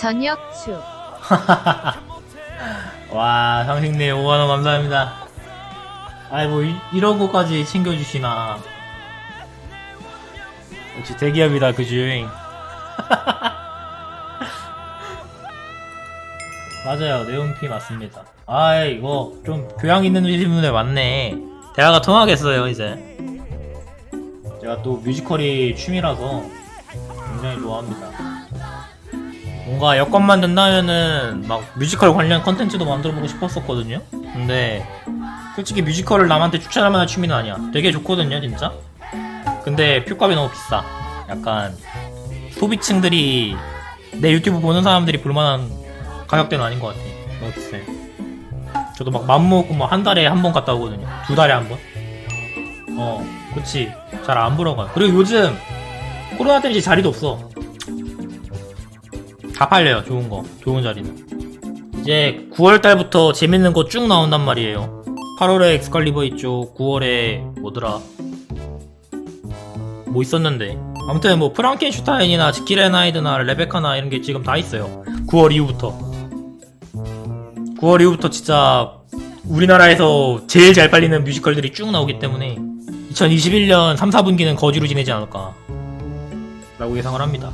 축. 와, 상식님 5만원 감사합니다. 아이, 뭐, 이, 이런 거까지 챙겨주시나. 역시 대기업이다, 그 주행. 맞아요, 네온피 맞습니다. 아, 이거 좀 교양 있는 질문에 맞네. 대화가 통하겠어요, 이제. 제가 또 뮤지컬이 취미라서 굉장히 좋아합니다. 뭔가 여건만 된다면은 막 뮤지컬 관련 컨텐츠도 만들어보고 싶었었거든요. 근데 솔직히 뮤지컬을 남한테 추천할 만한 취미는 아니야. 되게 좋거든요, 진짜. 근데 표값이 너무 비싸. 약간 소비층들이 내 유튜브 보는 사람들이 볼만한 가격대는 아닌 것 같아. 너무 비싸. 저도 막 맘먹고 뭐 한 달에 한 번 갔다 오거든요. 두 달에 한 번. 어, 그치. 잘안 보러 가요. 그리고 요즘 코로나 때문에 자리도 없어. 다 팔려요 좋은 거. 좋은 자리는. 이제 9월달부터 재밌는 거 쭉 나온단 말이에요. 8월에 엑스칼리버 있죠. 9월에 뭐더라? 뭐 있었는데. 아무튼 뭐 프랑켄슈타인이나 지킬앤하이드나 레베카나 이런 게 지금 다 있어요. 9월 이후부터. 9월 이후부터 진짜 우리나라에서 제일 잘 팔리는 뮤지컬들이 쭉 나오기 때문에 2021년 3, 4분기는 거지로 지내지 않을까 라고 예상을 합니다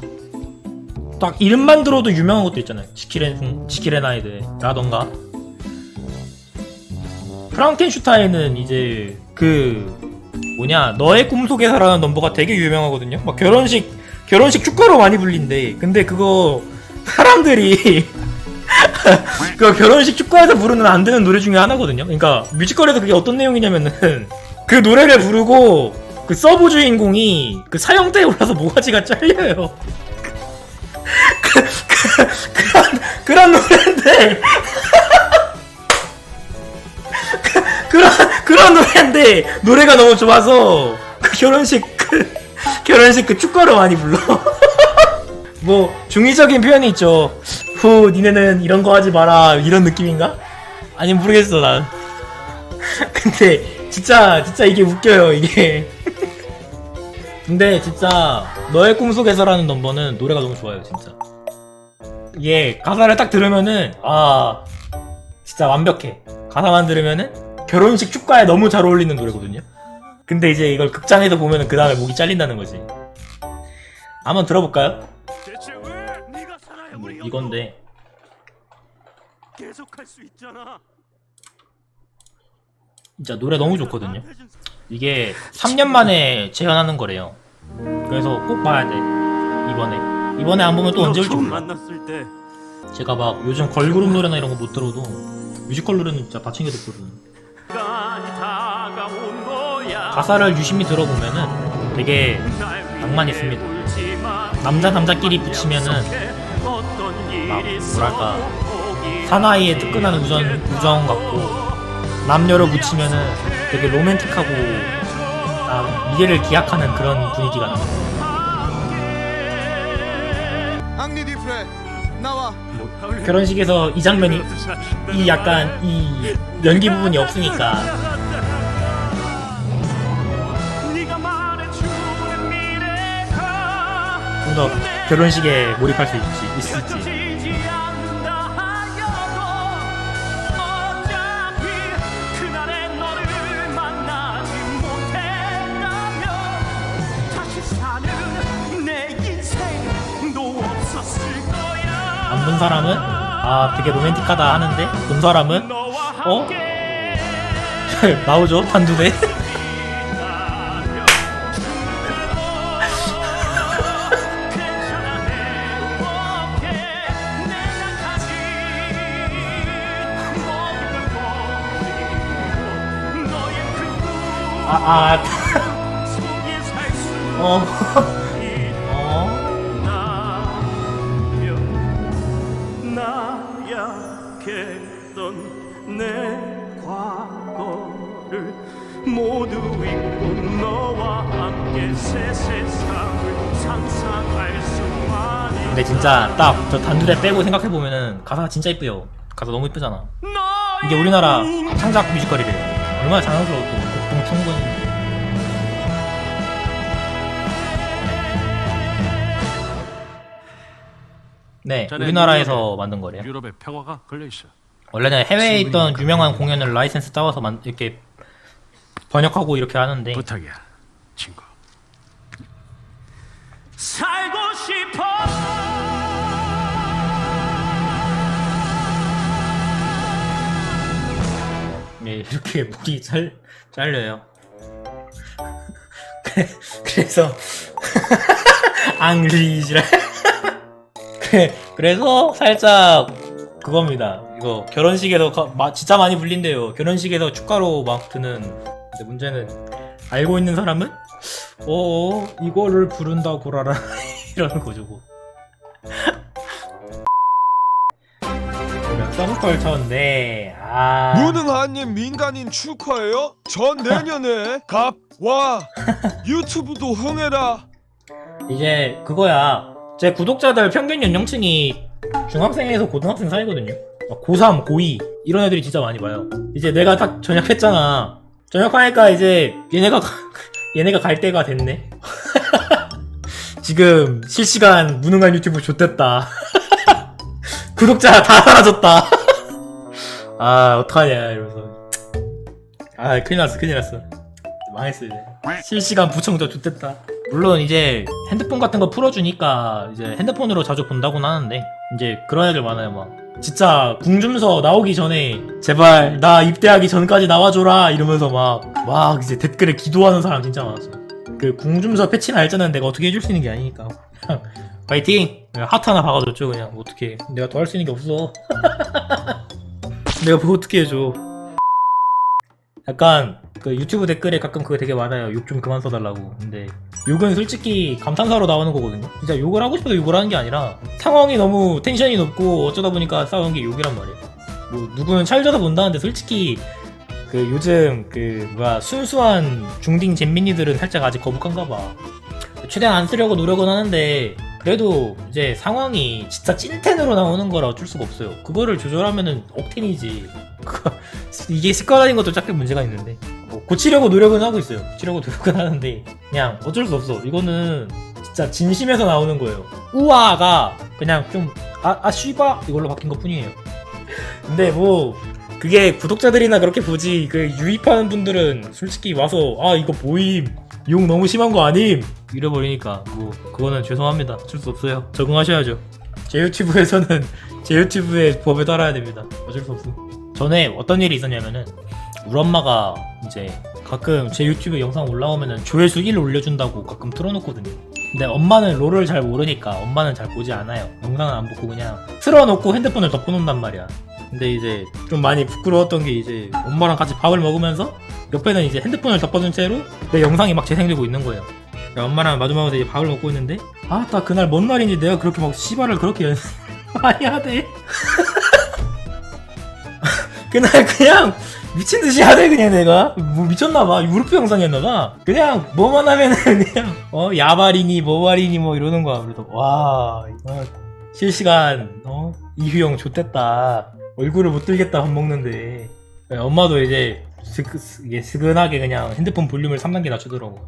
딱 이름만 들어도 유명한 것도 있잖아요. 지킬앤 지킬앤하이드라던가 프랑켄슈타인은 이제 그 뭐냐 너의 꿈속에서라는 넘버가 되게 유명하거든요. 막 결혼식 결혼식 축가로 많이 불린대. 근데 그거 사람들이 그 결혼식 축가에서 부르는 안 되는 노래 중에 하나거든요. 그러니까 뮤지컬에서 그게 어떤 내용이냐면은 그 노래를 부르고 그 서브 주인공이 그 사형대에 올라서 모가지가 잘려요. 그런, 그런 노래인데. 그, 그런, 그런 노래인데, 노래가 너무 좋아서, 그 결혼식, 그, 결혼식 그 축가로 많이 불러. 뭐, 중의적인 표현이 있죠. 후, 니네는 이런 거 하지 마라. 이런 느낌인가? 아니, 모르겠어, 난. 근데, 진짜, 진짜 이게 웃겨요, 이게. 근데 진짜 너의 꿈속에서라는 넘버는 노래가 너무 좋아요 진짜. 이게 가사를 딱 들으면은 아 진짜 완벽해. 가사만 들으면은 결혼식 축가에 너무 잘 어울리는 노래거든요. 근데 이제 이걸 극장에서 보면은 그 다음에 목이 잘린다는 거지. 한번 들어볼까요? 대체 우리가 이건데. 계속할 수 있잖아. 진짜 노래 너무 좋거든요 이게 3년 만에 재현하는 거래요. 그래서 꼭 봐야 돼. 이번에. 이번에 안 보면 또 언제 올지 몰라. 제가 막 요즘 걸그룹 노래나 이런 거 못 들어도 뮤지컬 노래는 진짜 다 챙겨 듣거든. 가사를 유심히 들어보면은 되게 날 낭만 있습니다. 남자 남자끼리 붙이면은 막 뭐랄까, 사나이의 뜨끈한 우정, 우정 같고 남녀를 붙이면은 되게 로맨틱하고 아, 미래를 기약하는 그런 분위기가 나. 나와 결혼식에서 이 장면이 이 약간 이 연기 부분이 없으니까 좀 더 결혼식에 몰입할 수 있지 있을지. 본 사람은? 아 되게 로맨틱하다 하는데? 본 사람은? 어? 나오죠 단두대 속에 살수 어. 나약했던 내 과거를 모두 잊고 너와 함께 새 세상을 상상할 수만이 근데 진짜 딱 저 단두대 빼고 생각해 보면은 가사가 진짜 이쁘요. 가사 너무 이쁘잖아. 이게 우리나라 창작 뮤지컬이래요 얼마나 자랑스러웠고 국뽕 충분 네, 우리나라에서 유럽에- 만든 거래요. 유럽의 평화가 걸려 있어. 원래는 해외에 있던 유명한 공연을 라이센스 따와서 만, 이렇게 번역하고 이렇게 하는데 부탁이야, 친구. 살고 싶어. 예, 이렇게 목이 잘 잘려요. 그래, 그래서 앙리지라 그래, 그래서 살짝 그겁니다. 이거 결혼식에서 가- 마- 진짜 많이 불린대요. 결혼식에서 축가로 막 드는. 근데 문제는 알고 있는 사람은 어 이거를 부른다 고라라 이러는 거죠. 뭐. 서브컬 쳤는데 아 무능한님 민간인 축하해요. 전 내년에 갑 와 유튜브도 흥해라. 이제 그거야. 제 구독자들 평균 연령층이 중학생에서 고등학생 사이거든요. 고3, 고2 이런 애들이 진짜 많이 봐요. 이제 내가 딱 전역했잖아. 전역하니까 이제 얘네가 가- 얘네가 갈 때가 됐네. 지금 실시간 무능한 유튜브 좋댔다. 구독자 다 사라졌다. 아 어떡하냐 이러면서. 아 큰일 났어 큰일 났어. 망했어 이제. 실시간 부청자 좋댔다. 물론 이제 핸드폰 같은 거 풀어주니까 이제 핸드폰으로 자주 본다고는 하는데 이제 그런 애들 많아요 막. 진짜 궁줌서 나오기 전에 제발. 나 입대하기 전까지 나와줘라 이러면서 막 막 이제 댓글에 기도하는 사람 진짜 많았어요. 그 궁줌서 패치 날짜는 내가 어떻게 해줄 수 있는 게 아니니까. 그냥 파이팅! 하트 하나 박아줬죠 그냥. 어떻게. 내가 더 할 수 있는 게 없어. 내가 뭐 어떻게 해줘. 약간 그 유튜브 댓글에 가끔 그거 되게 많아요. 욕 좀 그만 써달라고. 근데 욕은 솔직히 감탄사로 나오는 거거든요. 진짜 욕을 하고 싶어서 욕을 하는 게 아니라 상황이 너무 텐션이 높고 어쩌다 보니까 싸우는 게 욕이란 말이에요. 뭐 누구는 찰져서 본다는데 솔직히 그 요즘 그 뭐야 순수한 중딩 잼민이들은 살짝 아직 거북한가 봐. 최대한 안 쓰려고 노력은 하는데 그래도 이제 상황이 진짜 찐텐으로 나오는 거라 어쩔 수가 없어요. 그거를 조절하면은 억텐이지. 이게 습관화된 것도 약간 문제가 있는데 뭐 고치려고 노력은 하고 있어요. 고치려고 노력은 하는데 그냥 어쩔 수 없어. 이거는 진짜 진심에서 나오는 거예요. 우아가 그냥 좀 아 아 씨바 이걸로 바뀐 것 뿐이에요. 근데 뭐 그게 구독자들이나 그렇게 보지 그 유입하는 분들은 솔직히 와서 아 이거 모임 욕 너무 심한 거 아님 이래버리니까 뭐 그거는 죄송합니다 어쩔 수 없어요 적응하셔야죠 제 유튜브에서는 제 유튜브의 법에 따라야 됩니다 어쩔 수 없어 전에 어떤 일이 있었냐면은 우리 엄마가 이제 가끔 제 유튜브 영상 올라오면은 조회수 1 올려준다고 가끔 틀어놓거든요 근데 엄마는 롤을 잘 모르니까 엄마는 잘 보지 않아요 영상은 안 보고 그냥 틀어놓고 핸드폰을 덮어놓는단 말이야 근데 이제 좀 많이 부끄러웠던 게 이제 엄마랑 같이 밥을 먹으면서 옆에는 이제 핸드폰을 덮어둔 채로 내 영상이 막 재생되고 있는 거예요. 그러니까 엄마랑 마주마주서 이제 밥을 먹고 있는데 아, 딱 그날 뭔 날인지 내가 그렇게 막 씨발을 그렇게 연습 많이 하대. 그날 그냥 미친 듯이 하대 그냥 내가. 뭐 미쳤나봐. 유르프 영상이었나봐. 그냥 뭐만 하면은 그냥 어 야발이니 뭐발이니 뭐 이러는 거야. 그래서 와 이거 실시간 어? 이휴영 좋댔다. 얼굴을 못 들겠다 밥 먹는데. 네, 엄마도 이제 스, 스, 이게 스근하게 그냥 핸드폰 볼륨을 3단계 낮추더라고.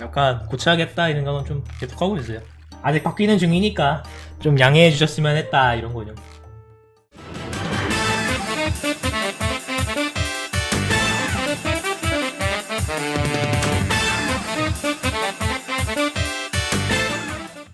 약간 고쳐야겠다 이런 거는 좀 계속 하고 있어요. 아직 바뀌는 중이니까 좀 양해해 주셨으면 했다 이런 거죠